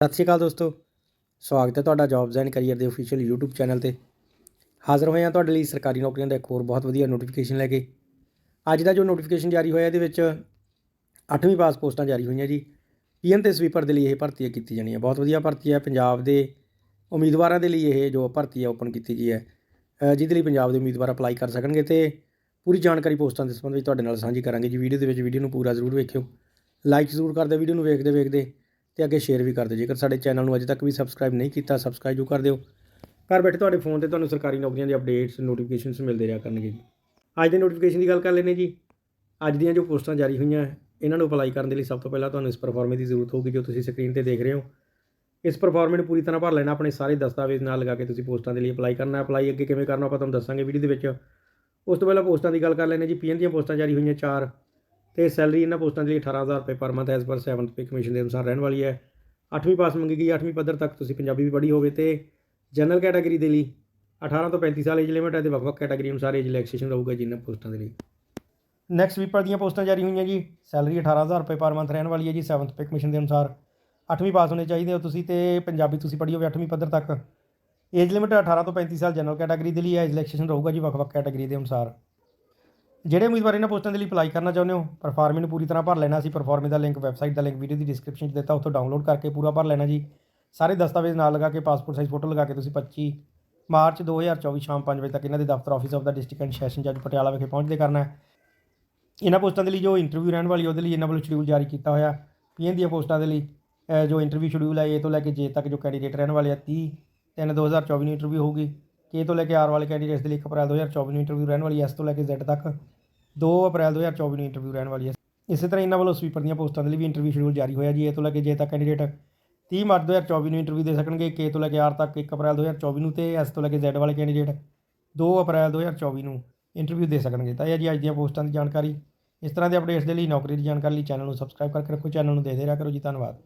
ਸਤਿ ਸ਼੍ਰੀ ਅਕਾਲ ਦੋਸਤੋ। ਸਵਾਗਤ ਹੈ ਤੁਹਾਡਾ ਜੌਬਸ ਐਂਡ ਕੈਰੀਅਰ ਦੇ ਅਫੀਸ਼ੀਅਲ YouTube ਚੈਨਲ ਤੇ। ਹਾਜ਼ਰ ਹੋਏ ਹਾਂ ਤੁਹਾਡੇ ਲਈ ਸਰਕਾਰੀ ਨੌਕਰੀਆਂ ਦਾ ਇੱਕ ਹੋਰ ਬਹੁਤ ਵਧੀਆ ਨੋਟੀਫਿਕੇਸ਼ਨ ਲੈ ਕੇ। ਅੱਜ ਦਾ ਜੋ ਨੋਟੀਫਿਕੇਸ਼ਨ ਜਾਰੀ ਹੋਇਆ ਇਹਦੇ ਵਿੱਚ 8ਵੀਂ ਪਾਸ ਪੋਸਟਾਂ ਜਾਰੀ ਹੋਈਆਂ ਜੀ। ਪੀਐਨ ਤੇ ਸਵੀਪਰ ਦੇ ਲਈ ਇਹ ਭਰਤੀ ਕੀਤੀ ਜਾਣੀ ਹੈ ਬਹੁਤ ਵਧੀਆ ਭਰਤੀ ਹੈ। ਪੰਜਾਬ ਦੇ ਉਮੀਦਵਾਰਾਂ ਦੇ ਲਈ ਇਹ ਜੋ ਭਰਤੀ ਹੈ ਓਪਨ ਕੀਤੀ ਗਈ ਹੈ। ਜਿਹਦੇ ਲਈ ਪੰਜਾਬ ਦੇ ਉਮੀਦਵਾਰ ਅਪਲਾਈ ਕਰ ਸਕਣਗੇ ਤੇ ਪੂਰੀ ਜਾਣਕਾਰੀ ਪੋਸਟਾਂ ਦੇ ਸੰਬੰਧ ਵਿੱਚ ਤੁਹਾਡੇ ਨਾਲ ਸਾਂਝੀ ਕਰਾਂਗੇ ਜੀ। ਵੀਡੀਓ ਦੇ ਵਿੱਚ ਵੀਡੀਓ ਨੂੰ ਪੂਰਾ ਜ਼ਰੂਰ ਵੇਖਿਓ। ਲਾਈਕ ਜ਼ਰੂਰ ਕਰ ਦਿਓ ਵੀਡੀਓ ਨੂੰ ਵੇਖਦੇ ਵੇਖਦੇ। ਤੇ ਅੱਗੇ ਸ਼ੇਅਰ ਵੀ ਕਰ ਦਿਓ। ਜੇਕਰ ਸਾਡੇ ਚੈਨਲ ਨੂੰ ਅਜੇ ਤੱਕ ਵੀ ਸਬਸਕ੍ਰਾਈਬ ਨਹੀਂ ਕੀਤਾ ਸਬਸਕ੍ਰਾਈਬ ਜ਼ਰੂਰ ਕਰ ਦਿਓ। ਘਰ ਬੈਠੇ ਤੁਹਾਡੇ ਫੋਨ ਤੇ ਤੁਹਾਨੂੰ ਸਰਕਾਰੀ ਨੌਕਰੀਆਂ ਦੇ ਅਪਡੇਟਸ ਨੋਟੀਫਿਕੇਸ਼ਨਸ ਮਿਲਦੇ ਰਿਹਾ ਕਰਨਗੇ। ਜੀ ਅੱਜ ਦੇ ਨੋਟੀਫਿਕੇਸ਼ਨ ਦੀ ਗੱਲ ਕਰ ਲੈਂਦੇ ਜੀ। ਅੱਜ ਦੀਆਂ ਜੋ ਪੋਸਟਾਂ ਜਾਰੀ ਹੋਈਆਂ, ਇਹਨਾਂ ਨੂੰ ਅਪਲਾਈ ਕਰਨ ਦੇ ਲਈ ਸਭ ਤੋਂ ਪਹਿਲਾਂ ਤੁਹਾਨੂੰ ਇਸ ਪਰਫਾਰਮੇ ਦੀ ਜ਼ਰੂਰਤ ਹੋਊਗੀ, ਜੋ ਤੁਸੀਂ ਸਕਰੀਨ ਤੇ ਦੇਖ ਰਹੇ ਹੋ। ਇਸ ਪਰਫਾਰਮੇ ਨੂੰ ਪੂਰੀ ਤਰ੍ਹਾਂ ਭਰ ਲੈਣਾ, ਆਪਣੇ ਸਾਰੇ ਦਸਤਾਵੇਜ਼ ਨਾਲ ਲਗਾ ਕੇ ਤੁਸੀਂ ਪੋਸਟਾਂ ਦੇ ਲਈ ਅਪਲਾਈ ਕਰਨਾ। ਅਪਲਾਈ ਅੱਗੇ ਕਿਵੇਂ ਕਰਨਾ, ਆਪਾਂ ਤੁਹਾਨੂੰ ਦੱਸਾਂਗੇ ਵੀਡੀਓ ਦੇ ਵਿੱਚ। ਉਸ ਤੋਂ ਪਹਿਲਾਂ ਪੋਸਟਾਂ ਦੀ ਗੱਲ ਕਰ ਲੈਂਦੇ ਜੀ। ਪੀਐਨ ਦੀਆਂ ਪੋਸਟਾਂ ਜਾਰੀ ਹੋਈਆਂ, ਚਾਰ। ਤੇ ਸੈਲਰੀ ਇਹਨਾਂ ਪੋਸਟਾਂ ਦੇ ਲਈ 18000 ਰੁਪਏ per month as per 7th pay commission ਦੇ ਅਨੁਸਾਰ ਰਹਿਣ ਵਾਲੀ ਹੈ। 8ਵੀਂ ਪਾਸ ਮੰਗੀ ਗਈ 8ਵੀਂ ਪੱਧਰ ਤੱਕ ਤੁਸੀਂ ਪੰਜਾਬੀ ਵੀ ਪੜ੍ਹੀ ਹੋਵੇ ਤੇ ਜਨਰਲ ਕੈਟਾਗਰੀ ਦੇ ਲਈ 18 ਤੋਂ 35 ਸਾਲ ਏਜ ਲਿਮਿਟ ਹੈ ਤੇ ਵੱਖ-ਵੱਖ ਕੈਟਾਗਰੀ ਅਨੁਸਾਰ ਏਜ ਰਿਲੈਕਸੇਸ਼ਨ ਰਹੂਗਾ ਜਿਨ੍ਹਾਂ ਪੋਸਟਾਂ ਦੇ ਲਈ। ਨੈਕਸਟ ਵੀਪਰ ਦੀਆਂ ਪੋਸਟਾਂ ਜਾਰੀ ਹੋਈਆਂ ਜੀ। ਸੈਲਰੀ 18000 ਰੁਪਏ ਪਰ ਮੰਥ ਰਹਿਣ ਵਾਲੀ ਹੈ ਜੀ 7th ਪੇ ਕਮਿਸ਼ਨ ਦੇ ਅਨੁਸਾਰ। 8ਵੀਂ ਪਾਸ ਹੋਣੇ ਚਾਹੀਦੇ ਹੋ ਤੁਸੀਂ ਤੇ ਪੰਜਾਬੀ ਤੁਸੀਂ ਪੜ੍ਹੀ ਹੋਵੇ 8ਵੀਂ ਪੱਧਰ ਤੱਕ। ਏਜ ਲਿਮਿਟ 18 ਤੋਂ 35 ਸਾਲ ਜਨਰਲ ਕੈਟਾਗਰੀ ਦੇ ਲਈ ਹੈ ਰਿਲੈਕਸੇਸ਼ਨ ਰਹੂਗਾ ਜੀ ਵੱਖ-ਵੱਖ ਕੈਟਾਗਰੀ ਦੇ ਅਨੁਸਾਰ। ਜਿਹੜੇ ਉਮੀਦਵਾਰ ਇਹਨਾਂ ਪੋਸਟਾਂ ਦੇ ਲਈ ਅਪਲਾਈ ਕਰਨਾ ਚਾਹੁੰਦੇ ਹੋ ਪਰਫਾਰਮੇ ਨੂੰ ਪੂਰੀ ਤਰ੍ਹਾਂ ਭਰ ਲੈਣਾ ਸੀ ਪਰਫਾਰਮੇ ਦਾ ਲਿੰਕ ਵੈਬਸਾਈਟ ਦਾ ਲਿੰਕ ਵੀਡੀਓ ਦੀ ਡਿਸਕ੍ਰਿਪਸ਼ਨ 'ਚ ਦਿੱਤਾ, ਉੱਥੋਂ ਡਾਊਨਲੋਡ ਕਰਕੇ ਪੂਰਾ ਭਰ ਲੈਣਾ ਜੀ। ਸਾਰੇ ਦਸਤਾਵੇਜ਼ ਨਾਲ ਲਗਾ ਕੇ ਪਾਸਪੋਰਟ ਸਾਈਜ਼ ਫੋਟੋ ਲਗਾ ਕੇ ਤੁਸੀਂ 25 ਮਾਰਚ 2024 ਸ਼ਾਮ 5 ਵਜੇ ਤੱਕ ਇਹਨਾਂ ਦੇ ਦਫ਼ਤਰ ਆਫਿਸ ਆਫ ਦਾ ਡਿਸਟ੍ਰਿਕਟ ਐਂਡ ਸੈਸ਼ਨ ਜੱਜ ਪਟਿਆਲਾ ਵਿਖੇ ਪਹੁੰਚਦੇ ਕਰਨਾ ਹੈ। ਇਹਨਾਂ ਪੋਸਟਾਂ ਦੇ ਲਈ ਜੋ ਇੰਟਰਵਿਊ ਰਹਿਣ ਵਾਲੀ, ਉਹਦੇ ਲਈ ਇਹਨਾਂ ਵੱਲੋਂ ਸ਼ਡਿਊਲ ਜਾਰੀ ਕੀਤਾ ਹੋਇਆ। ਪੀਐਨ ਦੀਆਂ ਪੋਸਟਾਂ ਦੇ ਲਈ ਜੋ ਇੰਟਰਵਿਊ ਸ਼ਡਿਊਲ ਹੈ, ਇਹ ਤੋਂ ਲੈ ਕੇ ਜੇ ਤੱਕ ਜੋ ਕੈਂਡੀਡੇਟ ਰਹਿਣ ਵਾਲੇ ਆ 30 3 2024 ਨੂੰ ਇੰਟਰਵਿਊ ਹੋਊਗੀ। ਕੇ ਤੋਂ ਲੈ ਕੇ ਆਰ ਵਾਲੇ ਕੈਂਡੀਡੇਟਸ ਦੇ ਲਈ 1 ਅਪ੍ਰੈਲ 2024 ਨੂੰ ਇੰਟਰਵਿਊ ਰਹਿਣ ਵਾਲੀ ਹੈ ਐਸ ਤੋਂ ਲੈ ਕੇ ਜ਼ੈਡ ਤੱਕ 2 ਅਪ੍ਰੈਲ 2024 ਨੂੰ ਇੰਟਰਵਿਊ ਰਹਿਣ ਵਾਲੀ ਹੈ। ਇਸੇ ਤਰ੍ਹਾਂ ਇਹਨਾਂ ਵੱਲੋਂ ਸਵੀਪਰ ਦੀਆਂ ਪੋਸਟਾਂ ਦੇ ਲਈ ਵੀ ਇੰਟਰਵਿਊ ਸ਼ਡਿਊਲ ਜਾਰੀ ਹੋਇਆ ਜੀ। ਇਹ ਤੋਂ ਲੈ ਕੇ ਜੇ ਤੱਕ ਕੈਂਡੀਡੇਟ 30 ਮਾਰਚ 2024 ਨੂੰ ਇੰਟਰਵਿਊ ਦੇ ਸਕਣਗੇ, ਕੇ ਤੋਂ ਲੈ ਕੇ ਆਰ ਤੱਕ 1 ਅਪ੍ਰੈਲ 2024 ਨੂੰ ਤੇ ਐਸ ਤੋਂ ਲੈ ਕੇ ਜ਼ੈਡ ਵਾਲੇ ਕੈਂਡੀਡੇਟ 2 ਅਪ੍ਰੈਲ 2024 ਨੂੰ ਇੰਟਰਵਿਊ ਦੇ ਸਕਣਗੇ। ਤਾਂ ਇਹ ਹੈ ਜੀ, ਅੱਜ ਦੀਆਂ ਪੋਸਟਾਂ ਦੀ ਜਾਣਕਾਰੀ। ਇਸ ਤਰ੍ਹਾਂ ਦੇ ਅਪਡੇਟਸ ਦੇ ਲਈ ਨੌਕਰੀ ਦੀ ਜਾਣਕਾਰੀ ਲਈ ਚੈਨਲ ਨੂੰ ਸਬਸਕ੍ਰਾਈਬ ਕਰਕੇ ਰੱਖੋ। ਚੈਨਲ ਨੂੰ ਦੇਖਦੇ ਰਿਹਾ ਕਰੋ ਜੀ। ਧੰਨਵਾਦ।